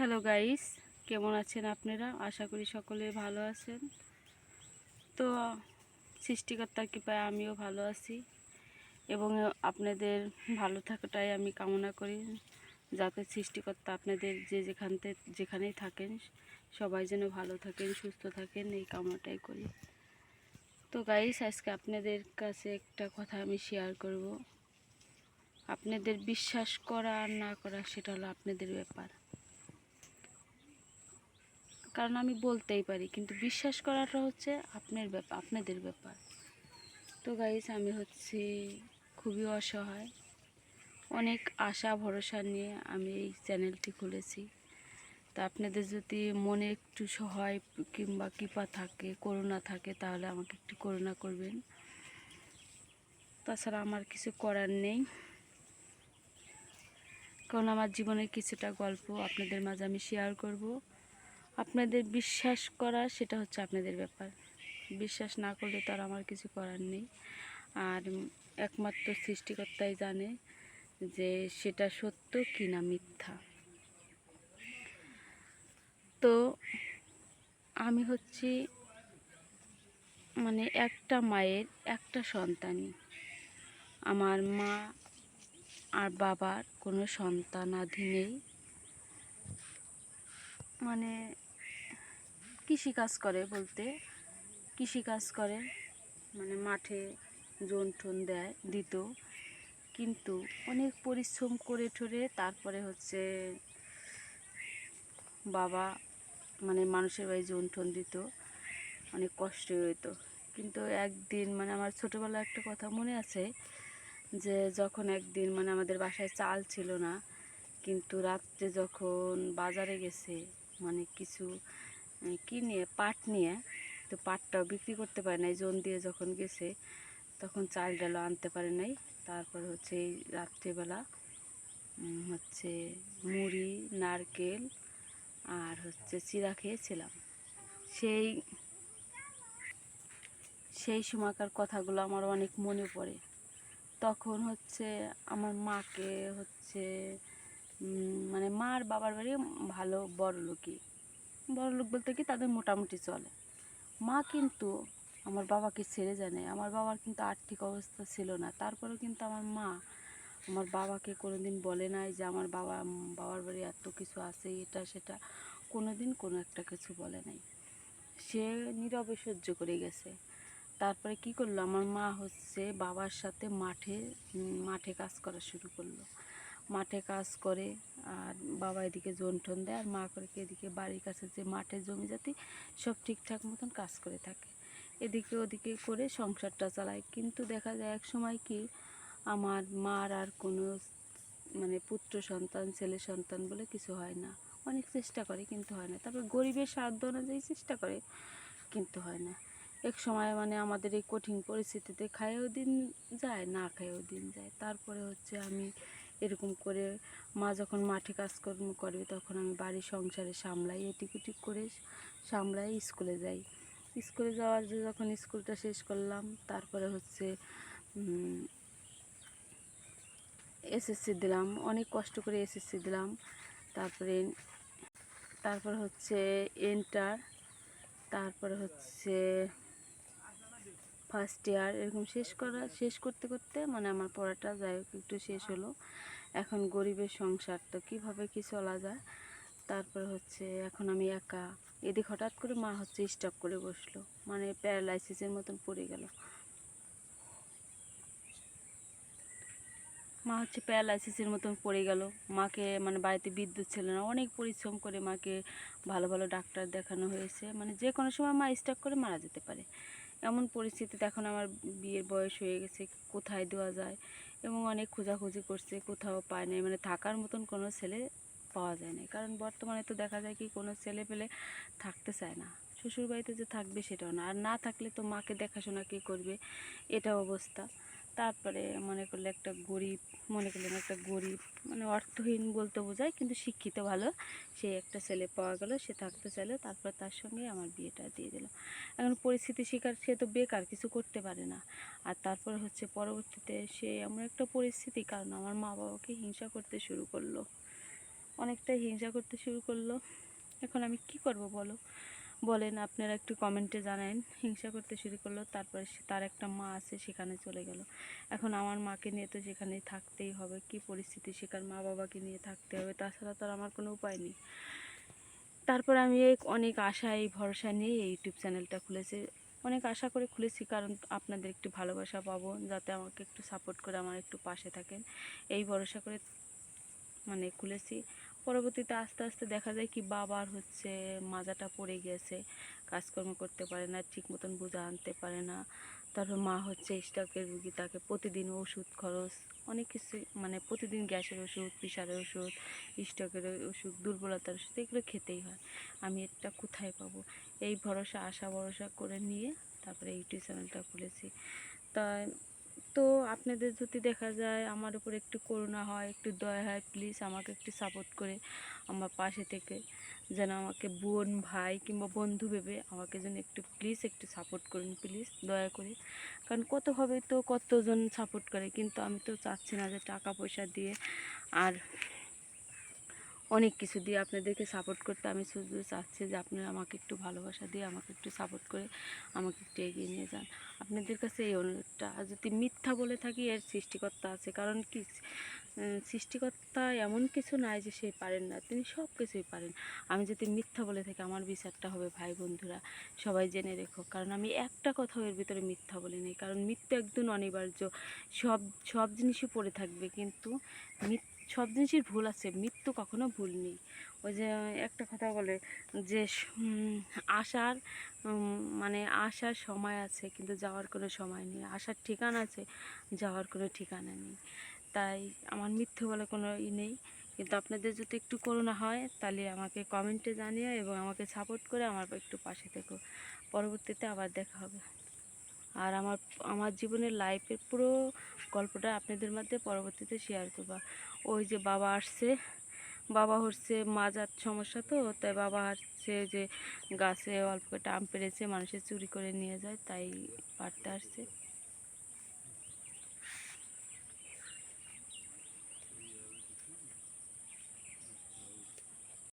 Hello guys কেমন আছেন আপনারা? আশা করি সকলে ভালো আছেন। তো, সৃষ্টিকর্তার কৃপায় আমিও ভালো আছি এবং আপনাদের ভালো থাকাটাই আমি কামনা করি। যাতে সৃষ্টিকর্তা আপনাদের যে যেখান থেকে যেখানেই থাকেন, সবাই যেন ভালো থাকেন, সুস্থ থাকেন, এই কামনাটাই করি। তো গাইস আজকে আপনাদের কাছে একটা কথা আমি শেয়ার করব। আপনাদের বিশ্বাস করা আর না করা, সেটা হলো আপনাদের ব্যাপার। কারণ আমি বলতেই পারি, কিন্তু বিশ্বাস করাটা হচ্ছে আপনার ব্যাপার আপনাদের ব্যাপার। তো গাইস আমি হচ্ছে খুবই অসহায়। অনেক আশা, ভরসা নিয়ে আমি এই চ্যানেলটি খুলেছি। তা আপনাদের যদি মনে একটু সহায় কিংবা কৃপা থাকে, করুণা থাকে, তাহলে আমাকে একটু করুণা করবেন। তাছাড়া আমার কিছু করার নেই। কারণ আমার জীবনের কিছুটা গল্প আপনাদের মাঝে আমি শেয়ার করব। আপনাদের বিশ্বাস করা সেটা হচ্ছে আপনাদের ব্যাপার। বিশ্বাস না করলে তো আর আমার কিছু করার নেই। আর একমাত্র সৃষ্টিকর্তাই জানে যে সেটা সত্য কি না মিথ্যা। তো আমি হচ্ছি মানে একটা মায়ের, একটা সন্তানই। আমার মা আর বাবার কোনো সন্তানাধি নেই। মানে কৃষিকাজ করে বলতে? কৃষিকাজ করে মানে মাঠে জোন টোন দেয়, দিত। কিন্তু অনেক পরিশ্রম করে ঠরে তারপরে হচ্ছে বাবা মানে মানুষের বাড়ি জোন টোন দিত, অনেক কষ্ট হতো কিন্তু একদিন মানে আমার ছোটোবেলায় একটা কথা মনে আছে যে, যখন একদিন মানে আমাদের বাসায় চাল ছিল না, কিন্তু রাত্রে যখন বাজারে গেছে মানে কিছু কি নিয়ে, পাট নিয়ে, তো পাটটাও বিক্রি করতে পারে নাই। জোন দিয়ে যখন গেছে, তখন চাল ডালও আনতে পারে নাই। তারপর হচ্ছে এই রাত্রিবেলা হচ্ছে মুড়ি, নারকেল আর হচ্ছে চিরা খেয়েছিলাম। সেই সেই সময়কার কথাগুলো আমার অনেক মনে পড়ে। তখন হচ্ছে আমার মাকে হচ্ছে মানে মার বাবার বাড়ি ভালো বড় লোকই বড় লোক বলতে কি তাদের মোটামুটি চলে। মা কিন্তু আমার বাবাকে ছেড়ে যায় আমার বাবার কিন্তু আর্থিক অবস্থা ছিল না। তারপরেও কিন্তু আমার মা আমার বাবাকে কোনোদিন বলে নাই যে আমার বাবা, বাবার বাড়ি এত কিছু আছে, এটা, সেটা কোনো দিন কোনো একটা কিছু বলে নাই। সে নীরবে সহ্য করে গেছে। তারপরে কি করল? আমার মা হচ্ছে বাবার সাথে মাঠে মাঠে কাজ করা শুরু করল। মাঠে কাজ করে, আর বাবা এদিকে জন টোন দেয়, আর মা করে এদিকে বাড়ির কাছে যে মাঠের জমি জাতি, সব ঠিকঠাক মতন কাজ করে থাকে। এদিকে ওদিকে করে সংসারটা চালায়। কিন্তু দেখা যায় এক সময় কি, আমার মার আর কোনো মানে পুত্র সন্তান, ছেলে সন্তান বলে কিছু হয় না। অনেক চেষ্টা করে, কিন্তু হয় না। তারপর গরিবের সাধ্য অনুযায়ী চেষ্টা করে, কিন্তু হয় না। এক সময় মানে আমাদের এই কঠিন পরিস্থিতিতে খায়েও দিন যায়, না খায়েও দিন যায়। তারপরে হচ্ছে আমি এরকম করে মা যখন মাঠে কাজকর্ম করবে তখন আমি বাড়ির সংসারে সামলাই, এটিক ওটিক করে সামলাই স্কুলে যাই। স্কুলে যাওয়ার যখন স্কুলটা শেষ করলাম, তারপরে হচ্ছে এসএসসি দিলাম, অনেক কষ্ট করে এসএসসি দিলাম। তারপরে, তারপর হচ্ছে এন্টার তারপরে হচ্ছে ফার্স্ট ইয়ার এরকম শেষ করা, শেষ করতে করতে মানে আমার পড়াটা যাই হোক একটু শেষ হলো। এখন গরিবের সংসার, তো কীভাবে কি চলা যায়? তারপর হচ্ছে এখন আমি একা। এদিক হঠাৎ করে মা হচ্ছে স্টপ করে বসল। মানে প্যারালাইসিসের মতন পড়ে গেল। মা হচ্ছে প্যারালাইসিসের মতন পড়ে গেল। মাকে মানে বাড়িতে বিদ্যুৎ ছিল না। অনেক পরিশ্রম করে মাকে ভালো ভালো ডাক্তার দেখানো হয়েছে। মানে যে কোনো সময় মা স্টক করে মারা যেতে পারে। এমন পরিস্থিতিতে এখন আমার বিয়ের বয়স হয়ে গেছে, কোথায় দেওয়া যায়? এবং অনেক খোঁজাখুঁজি করছে, কোথাও পায় নাই। মানে থাকার মতন কোনো ছেলে পাওয়া যায় না কারণ বর্তমানে তো দেখা যায় কি কোনো ছেলে পেলে থাকতে চায় না। শ্বশুরবাড়িতে যে থাকবে সেটাও না। আর না থাকলে তো মাকে দেখাশোনা কে করবে? এটা অবস্থা। তারপরে মনে করলে একটা গরিব, মনে করলেন একটা গরিব মানে অর্থহীন বলতে বোঝায়, কিন্তু শিক্ষিত ভালো। সে একটা ছেলে পাওয়া গেল, সে থাকতে চাইলো, তারপর তার সঙ্গে আমার বিয়েটা দিয়ে দিল। এখন পরিস্থিতি শিকার, সে তো বেকার, কিছু করতে পারে না। আর তারপর হচ্ছে পরবর্তীতে সে এমন একটা পরিস্থিতি, কারণ আমার মা বাবাকে হিংসা করতে শুরু করল। অনেকটাই হিংসা করতে শুরু করল। এখন আমি কি করব বলো? বলেন, আপনারা একটু কমেন্টে জানান হিংসা করতে শুরু করল, তারপরে তার একটা মা আছে, সেখানে চলে গেল। এখন আমার মাকে নিয়ে তো সেখানে থাকতেই হবে, কি পরিস্থিতি সেখানে মা বাবাকে নিয়ে থাকতে হবে, তাছাড়া তো আমার কোনো উপায় নেই। তারপর আমি এই অনেক আশা, এই ভরসা নিয়ে এই ইউটিউব চ্যানেলটা খুলেছি। অনেক আশা করে খুলেছি, কারণ আপনাদের একটু ভালোবাসা পাবো, যাতে আমাকে একটু সাপোর্ট করে আমার একটু পাশে থাকেন। এই ভরসা করে মানে খুলেছি। পরবর্তীতে আস্তে আস্তে দেখা যায় কি বাবার হচ্ছে মাজাটা পড়ে গেছে, কাজকর্ম করতে পারে না, ঠিক মতন বোঝা আনতে পারে না। তারপর মা হচ্ছে স্টকের রুগী, তাকে প্রতিদিন ওষুধ খরচ, অনেক কিছু মানে প্রতিদিন গ্যাসের ওষুধ প্রেশারের ওষুধ, স্টকের ওষুধ, দুর্বলতার ওষুধ, এগুলো খেতেই হয়। আমি এটা কোথায় পাবো? এই ভরসা, আশা, ভরসা করে নিয়ে তারপরে ইউটিউব চ্যানেলটা খুলেছি। তাই তো আপনাদের যদি দেখা যায় আমার উপর একটু করুণা হয়, একটু দয়া হয় প্লিজ আমাকে একটু সাপোর্ট করে আমার পাশে থেকে। যেন আমাকে বোন, ভাই কিংবা বন্ধু ভেবে আমাকে যেন একটু প্লিজ একটু সাপোর্ট করুন প্লিজ দয়া করে। কারণ কতভাবে তো কতজন সাপোর্ট করে, কিন্তু আমি তো চাচ্ছি না যে টাকা পয়সা দিয়ে আর অনেক কিছু দিয়ে আপনাদেরকে সাপোর্ট করতে আমি শুধু চাচ্ছি যে আপনারা আমাকে একটু ভালোবাসা দিয়ে আমাকে একটু সাপোর্ট করে আমাকে একটু এগিয়ে নিয়ে যান। আপনাদের কাছে এই অনুরোধটা। আর যদি মিথ্যা বলে থাকি, এর সৃষ্টিকর্তা আছে। কারণ কি? সৃষ্টিকর্তা এমন কিছু নাই যে সে পারেন না। তিনি সব কিছুই পারেন। আমি যদি মিথ্যা বলে থাকি, আমার বিচারটা হবে ভাই বন্ধুরা। সবাই জেনে রেখো। কারণ আমি একটা কথাও এর ভিতরে মিথ্যা বলি নাই। কারণ মৃত্যু একদম অনিবার্য। সব সব জিনিসই পড়ে থাকবে। কিন্তু মিথ- সব জিনিসের ভুল আছে, মৃত্যু কখনো ভুল নেই। ওই যে একটা কথা বলে যে আসার মানে আসার সময় আছে, কিন্তু যাওয়ার কোনো সময় নেই। আসার ঠিকানা আছে, যাওয়ার কোনো ঠিকানা নেই। তাই আমার মিথ্যে বলে কোনো ই নেই। কিন্তু আপনাদের যদি একটু করোনা হয়, তাহলে আমাকে কমেন্টে জানিয়ে এবং আমাকে সাপোর্ট করে আমার একটু পাশে থেকো। পরবর্তীতে আবার দেখা হবে। আর আমার আমার জীবনের লাইফের পুরো গল্পটা আপনাদের মধ্যে পরবর্তীতে শেয়ার করবা। ওই যে বাবা আসছে। বাবা হচ্ছে মাজার সমস্যা তো, তাই বাবা আসছে যে গাছে অল্প টাম পেরেছে মানুষের চুরি করে নিয়ে যায়, তাই পারতে আসছে।